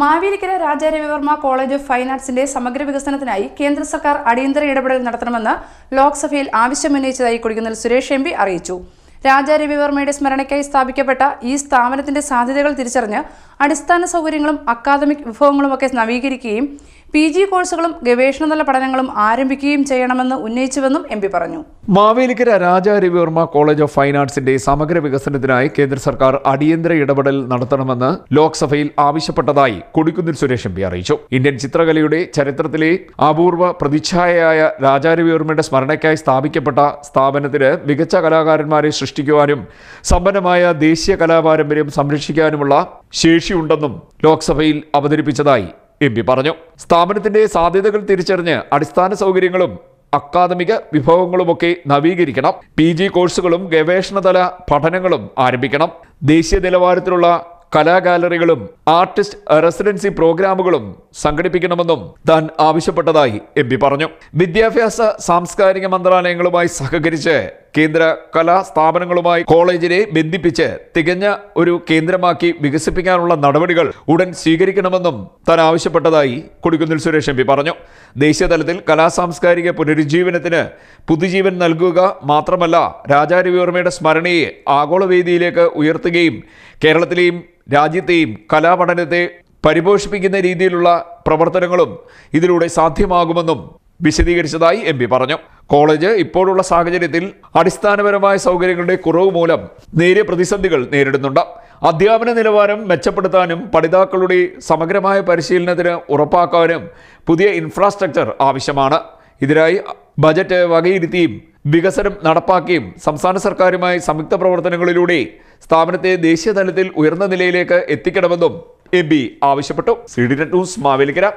Mavelikkara Raja Ravi Varma college of fine ആർട്സിന്റെ സമഗ്ര വികസനത്തിനായി കേന്ദ്ര സർക്കാർ അടിയന്തര ഇടപെടൽ നടത്തണമെന്ന് ലോക്സഭയിൽ ആവശ്യമുന്നയിച്ചതായി കൊടിക്കുന്നിൽ സുരേഷ് എം പി അറിയിച്ചു. രാജാരവിവർമ്മയുടെ സ്മരണയ്ക്കായി സ്ഥാപിക്കപ്പെട്ട ഈ സ്ഥാപനത്തിന്റെ സാധ്യതകൾ തിരിച്ചറിഞ്ഞ് അടിസ്ഥാന സൗകര്യങ്ങളും അക്കാദമിക് വിഭവങ്ങളുമൊക്കെ നവീകരിക്കുകയും പി ജി കോഴ്സുകളും ഗവേഷണതല പഠനങ്ങളും ആരംഭിക്കുകയും ചെയ്യണമെന്ന് ഉന്നയിച്ചുവെന്നും എം പി പറഞ്ഞു. Mavelikkara Raja Ravi Varma college of fine ആർട്സിന്റെ സമഗ്ര വികസനത്തിനായി കേന്ദ്ര സർക്കാർ അടിയന്തര ഇടപെടൽ നടത്തണമെന്ന് ലോക്സഭയിൽ ആവശ്യപ്പെട്ടതായി കൊടിക്കുന്നിൽ സുരേഷ് എം പി അറിയിച്ചു. ഇന്ത്യൻ ചിത്രകലയുടെ ചരിത്രത്തിലെ അപൂർവ പ്രതിച്ഛായയായ രാജാ രവിവർമ്മയുടെ സ്മരണയ്ക്കായി സ്ഥാപിക്കപ്പെട്ട സ്ഥാപനത്തിന് മികച്ച കലാകാരന്മാരെ സൃഷ്ടിക്കുവാനും സമ്പന്നമായ ദേശീയ കലാപാരമ്പര്യം സംരക്ഷിക്കാനുമുള്ള ശേഷിയുണ്ടെന്നും ലോക്സഭയിൽ അവതരിപ്പിച്ചതായി എം പി പറഞ്ഞു. സ്ഥാപനത്തിന്റെ സാധ്യതകൾ തിരിച്ചറിഞ്ഞ് അടിസ്ഥാന സൗകര്യങ്ങളും അക്കാദമിക വിഭവങ്ങളുമൊക്കെ നവീകരിക്കണം. പി ജി കോഴ്സുകളും ഗവേഷണതല പഠനങ്ങളും ആരംഭിക്കണം. ദേശീയ നിലവാരത്തിലുള്ള കലാഗാലറികളും ആർട്ടിസ്റ്റ് റെസിഡൻസി പ്രോഗ്രാമുകളും സംഘടിപ്പിക്കണമെന്നും താൻ ആവശ്യപ്പെട്ടതായി എം പറഞ്ഞു. വിദ്യാഭ്യാസ സാംസ്കാരിക മന്ത്രാലയങ്ങളുമായി സഹകരിച്ച് കേന്ദ്ര കലാ സ്ഥാപനങ്ങളുമായി കോളേജിനെ ബന്ധിപ്പിച്ച് തികഞ്ഞ ഒരു കേന്ദ്രമാക്കി വികസിപ്പിക്കാനുള്ള നടപടികൾ ഉടൻ സ്വീകരിക്കണമെന്നും താൻ ആവശ്യപ്പെട്ടതായി കൊടിക്കുന്നിൽ സുരേഷ് എം പി പറഞ്ഞു. ദേശീയതലത്തിൽ കലാസാംസ്കാരിക പുനരുജ്ജീവനത്തിന് പുതുജീവൻ നൽകുക മാത്രമല്ല രാജാരവിവർമ്മയുടെ സ്മരണയെ ആഗോളവേദിയിലേക്ക് ഉയർത്തുകയും കേരളത്തിലെയും രാജ്യത്തെയും കലാപഠനത്തെ പരിപോഷിപ്പിക്കുന്ന രീതിയിലുള്ള പ്രവർത്തനങ്ങളും ഇതിലൂടെ സാധ്യമാകുമെന്നും വിശദീകരിച്ചതായി എം പറഞ്ഞു. കോളേജ് ഇപ്പോഴുള്ള സാഹചര്യത്തിൽ അടിസ്ഥാനപരമായ സൗകര്യങ്ങളുടെ കുറവ് മൂലം നേരിയ പ്രതിസന്ധികൾ നേരിടുന്നുണ്ട്. അധ്യാപന നിലവാരം മെച്ചപ്പെടുത്താനും പഠിതാക്കളുടെ സമഗ്രമായ പരിശീലനത്തിന് ഉറപ്പാക്കാനും പുതിയ ഇൻഫ്രാസ്ട്രക്ചർ ആവശ്യമാണ്. ഇതിനായി ബജറ്റ് വകയിരുത്തിയും വികസനം നടപ്പാക്കിയും സംസ്ഥാന സർക്കാരുമായി സംയുക്ത പ്രവർത്തനങ്ങളിലൂടെ സ്ഥാപനത്തെ ദേശീയ തലത്തിൽ ഉയർന്ന നിലയിലേക്ക് എത്തിക്കണമെന്നും എം ആവശ്യപ്പെട്ടു. C D news Mavelikkara.